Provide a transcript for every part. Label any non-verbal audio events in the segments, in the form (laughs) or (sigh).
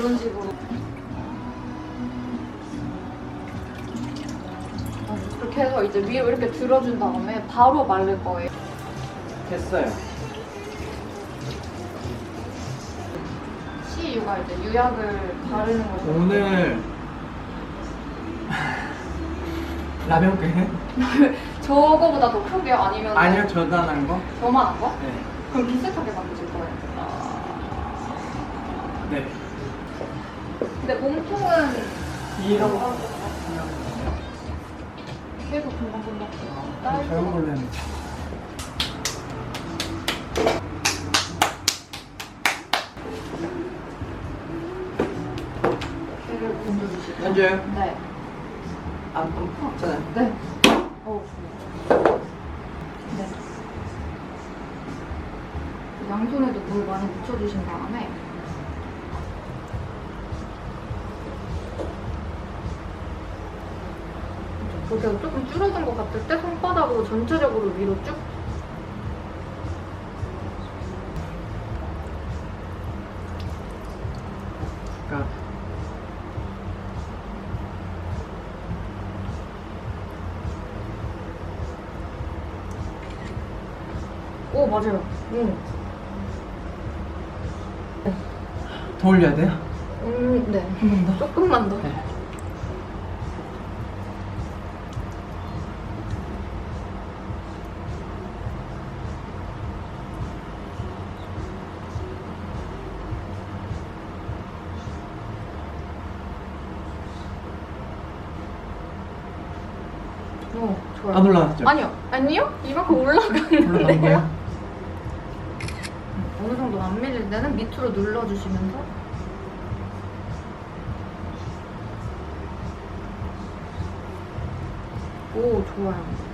그런 식으로. 아, 그렇게 해서 이제 위로 이렇게 들어준 다음에 바로 말릴 거예요. 됐어요. CU가 이제 유약을 바르는 거죠. 오늘 라면 끓여? (laughs) 저거보다 더 크게요? 아니면 아니요 저단한 거? 저만한 거? 네. 그럼 비슷하게 만드실 거예요. 네. 근데 몸통은 이런 거. 계속 금방금방 잘못 곤져주시고 현재요? 네. 아, 없잖아요. 네. 어, 좋아요. 네. 양손에도 물 많이 묻혀주신 다음에 그렇게 조금 줄어든 것 같을 때 손바닥으로 전체적으로 위로 쭉 그러니까 오, 맞아요. 응. 더 올려야 돼요? 음, 네. 한 번 더. 조금만 더. 네. 어, 좋아요. 안 올라왔죠? 아니요. 아니요? 이만큼 올라가는데요? 올라간 거예요? 어느 정도 안 밀릴 때는 밑으로 눌러주시면서 오 좋아요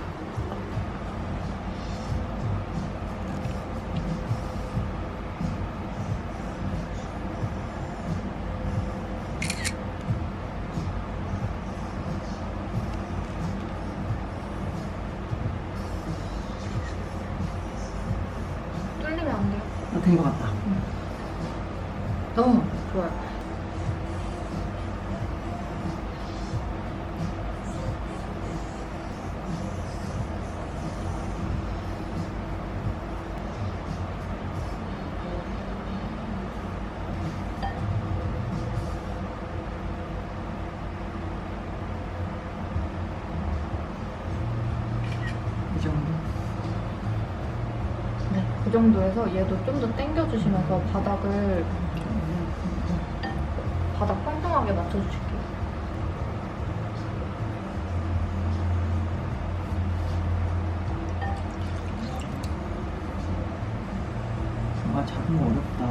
된 것 같다. 너무 좋아요. 그 정도에서 얘도 좀 더 당겨주시면서 바닥을 바닥 평평하게 맞춰주실게요. 아, 잡은 거 어렵다.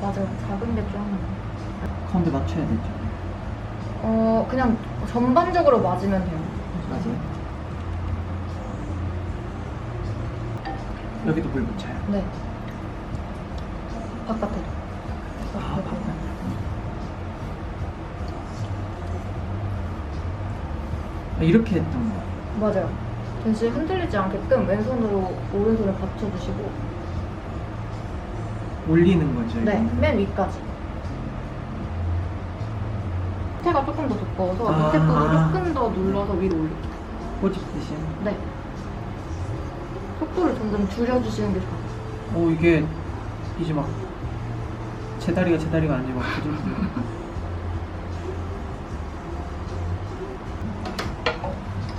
맞아요. 작은 게 좀. 가운데 맞춰야 되죠. 어, 그냥 전반적으로 맞으면 돼요. 맞아요. 여기도 물 묻혀요. 네. 바깥에도. 아. 바깥. 아, 이렇게 했던 거. 맞아요. 대신 흔들리지 않게끔 왼손으로 오른손을 받쳐주시고 올리는 거죠. 네, 이거는? 맨 위까지. 밑에가 조금 더 두꺼워서 아. 밑에 부분 조금 더 눌러서 위로 올릴게요. 꼬집듯이. 네. 속도를 점점 줄여주시는 게 좋아요. 오, 이게 이제 막 제 다리가 제 다리가 아니고 막 부들부들.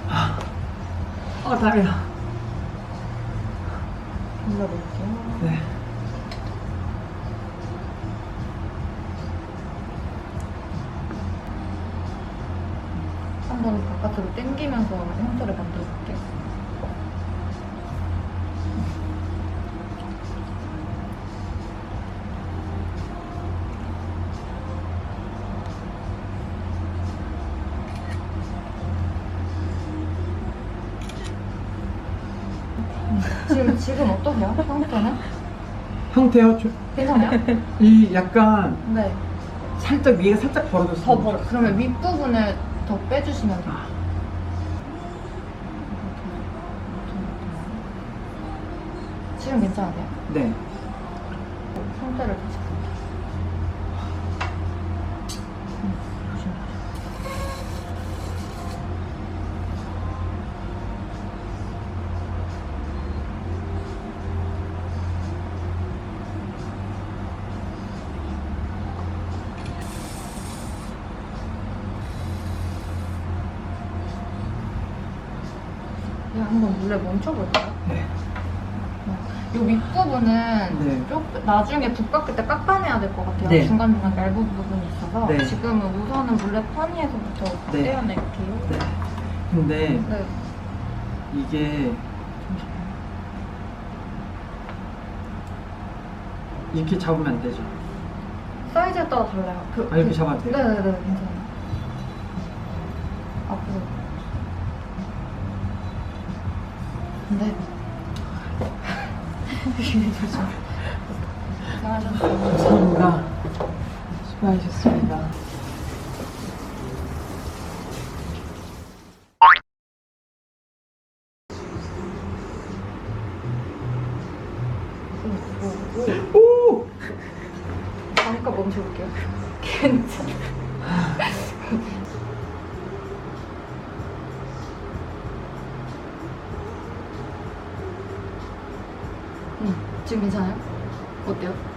아, 아 다리야. 눌러볼게요. 네. 한번 바깥으로 당기면서 형태를 만들어 볼게요. 지금 지금 어떠세요? 형태는? 형태요? 저- 괜찮아요? 이 약간 네. 살짝 위에 살짝 벌어졌어. 더 벌어. 그러면 윗부분을 더 빼주시면 돼요. 아, 지금 괜찮으세요? 네. 상태를 다시 한번 물에 멈춰볼까요? 네. 이 윗부분은 네. 좀 나중에 붓 깎을 때 깎아내야 될 것 같아요. 네. 중간중간 얇은 부분이 있어서 네. 지금은 우선은 물레 퍼니에서부터 네. 떼어낼게요. 네. 근데 네. 이게 이렇게 잡으면 안 되죠. 사이즈에 따라 달라요. 그, 아, 이렇게 그- 잡아도 돼요? 네네네, 괜찮아요. 앞으로. 네. 고생하셨습니다. 감사합니다. 수고하셨습니다. 오! 잠깐 멈춰볼게요. (laughs) 괜찮아. 지금 괜찮아요? 어때요?